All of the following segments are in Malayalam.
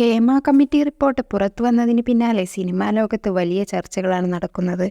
ഹേമ കമ്മിറ്റി റിപ്പോർട്ട് പുറത്തു വന്നതിന് പിന്നാലെ സിനിമാ ലോകത്ത് വലിയ ചർച്ചകളാണ് നടക്കുന്നത്.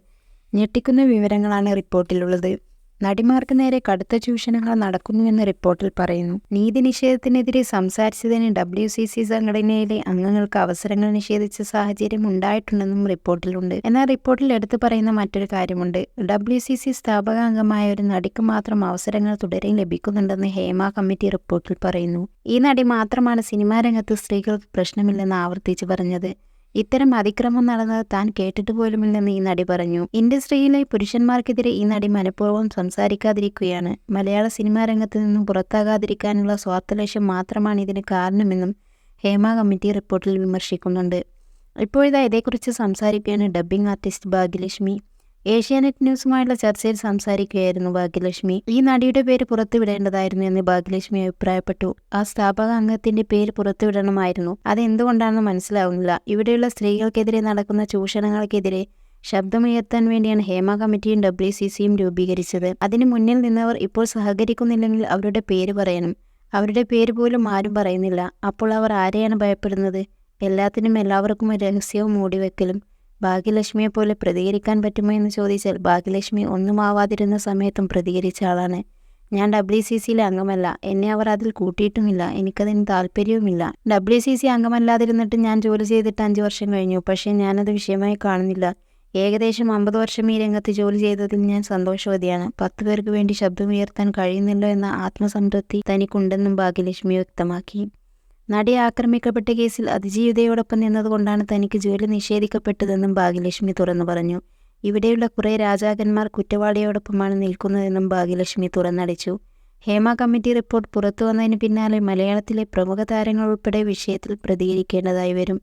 ഞെട്ടിക്കുന്ന വിവരങ്ങളാണ് റിപ്പോർട്ടിലുള്ളത്. നടിമാർക്ക് നേരെ കടുത്ത ചൂഷണങ്ങൾ നടക്കുന്നുവെന്ന് റിപ്പോർട്ടിൽ പറയുന്നു. നീതി നിഷേധത്തിനെതിരെ സംസാരിച്ചതിന് ഡബ്ല്യു സി സി സംഘടനയിലെ അംഗങ്ങൾക്ക് അവസരങ്ങൾ നിഷേധിച്ച സാഹചര്യം ഉണ്ടായിട്ടുണ്ടെന്നും റിപ്പോർട്ടിലുണ്ട്. എന്നാൽ റിപ്പോർട്ടിൽ എടുത്തു പറയുന്ന മറ്റൊരു കാര്യമുണ്ട്. ഡബ്ല്യു സി സി സ്ഥാപകാംഗമായ ഒരു നടിക്ക് മാത്രം അവസരങ്ങൾ തുടരെ ലഭിക്കുന്നുണ്ടെന്ന് ഹേമ കമ്മിറ്റി റിപ്പോർട്ടിൽ പറയുന്നു. ഈ നടി മാത്രമാണ് സിനിമാ രംഗത്ത് സ്ത്രീകൾക്ക് പ്രശ്നമില്ലെന്ന് ആവർത്തിച്ചു പറഞ്ഞത്. ഇത്തരം അതിക്രമം നടന്നത് താൻ കേട്ടിട്ട് പോലുമില്ലെന്ന് ഈ നടി പറഞ്ഞു. ഇൻഡസ്ട്രിയിലെ പുരുഷന്മാർക്കെതിരെ ഈ നടി മനഃപൂർവം സംസാരിക്കാതിരിക്കുകയാണ്. മലയാള സിനിമാ രംഗത്ത് നിന്നും പുറത്താകാതിരിക്കാനുള്ള സ്വാർത്ഥലക്ഷ്യം മാത്രമാണ് ഇതിന് കാരണമെന്നും ഹേമ കമ്മിറ്റി റിപ്പോർട്ടിൽ വിമർശിക്കുന്നുണ്ട്. ഇപ്പോഴിതാ ഇതേക്കുറിച്ച് സംസാരിക്കുകയാണ് ഡബ്ബിംഗ് ആർട്ടിസ്റ്റ് ഭാഗ്യലക്ഷ്മി. ഏഷ്യാനെറ്റ് ന്യൂസുമായുള്ള ചർച്ചയിൽ സംസാരിക്കുകയായിരുന്നു ഭാഗ്യലക്ഷ്മി. ഈ നടിയുടെ പേര് പുറത്തുവിടേണ്ടതായിരുന്നു എന്ന് ഭാഗ്യലക്ഷ്മി അഭിപ്രായപ്പെട്ടു. ആ സ്ഥാപക അംഗത്തിന്റെ പേര് പുറത്തുവിടണമായിരുന്നു. അതെന്തുകൊണ്ടാണെന്ന് മനസ്സിലാവുന്നില്ല. ഇവിടെയുള്ള സ്ത്രീകൾക്കെതിരെ നടക്കുന്ന ചൂഷണങ്ങൾക്കെതിരെ ശബ്ദമുയർത്താൻ വേണ്ടിയാണ് ഹേമ കമ്മിറ്റിയും ഡബ്ല്യു സി സിയും രൂപീകരിച്ചത്. അതിന് മുന്നിൽ നിന്നവർ ഇപ്പോൾ സഹകരിക്കുന്നില്ലെങ്കിൽ അവരുടെ പേര് പറയണം. അവരുടെ പേര് പോലും ആരും പറയുന്നില്ല. അപ്പോൾ അവർ ആരെയാണ് ഭയപ്പെടുന്നത്? എല്ലാത്തിനും എല്ലാവർക്കും ഒരു രഹസ്യവും മൂടിവെക്കലും ഭാഗ്യലക്ഷ്മിയെ പോലെ പ്രതികരിക്കാൻ പറ്റുമോ എന്ന് ചോദിച്ചാൽ ഭാഗ്യലക്ഷ്മി ഒന്നും ആവാതിരുന്ന സമയത്തും പ്രതികരിച്ച ആളാണ്. ഞാൻ ഡബ്ല്യു സി സിയിലെ അംഗമല്ല. എന്നെ അവർ അതിൽ കൂട്ടിയിട്ടുമില്ല. എനിക്കതിന് താല്പര്യവുമില്ല. ഡബ്ല്യു സി സി അംഗമല്ലാതിരുന്നിട്ട് ഞാൻ ജോലി ചെയ്തിട്ട് അഞ്ച് വർഷം കഴിഞ്ഞു. പക്ഷേ ഞാനത് വിഷയമായി കാണുന്നില്ല. ഏകദേശം അമ്പത് വർഷം ഈ രംഗത്ത് ജോലി ചെയ്തതിൽ ഞാൻ സന്തോഷവതിയാണ്. പത്ത് പേർക്ക് വേണ്ടി ശബ്ദമുയർത്താൻ കഴിയുന്നില്ല എന്ന ആത്മസംതൃപ്തി തനിക്കുണ്ടെന്നും ഭാഗ്യലക്ഷ്മി വ്യക്തമാക്കി. നടി ആക്രമിക്കപ്പെട്ട കേസിൽ അതിജീവിതയോടൊപ്പം നിന്നതുകൊണ്ടാണ് തനിക്ക് ജോലി നിഷേധിക്കപ്പെട്ടതെന്നും ഭാഗ്യലക്ഷ്മി തുറന്നു പറഞ്ഞു. ഇവിടെയുള്ള കുറേ രാജാക്കന്മാർ കുറ്റവാളിയോടൊപ്പമാണ് നിൽക്കുന്നതെന്നും ഭാഗ്യലക്ഷ്മി തുറന്നടിച്ചു. ഹേമ കമ്മിറ്റി റിപ്പോർട്ട് പുറത്തു വന്നതിന് പിന്നാലെ മലയാളത്തിലെ പ്രമുഖ താരങ്ങൾ ഉൾപ്പെടെ വിഷയത്തിൽ പ്രതികരിക്കേണ്ടതായി വരും.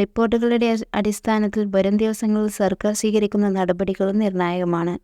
റിപ്പോർട്ടുകളുടെ അടിസ്ഥാനത്തിൽ വരും ദിവസങ്ങളിൽ സർക്കാർ സ്വീകരിക്കുന്ന നടപടികളും നിർണായകമാണ്.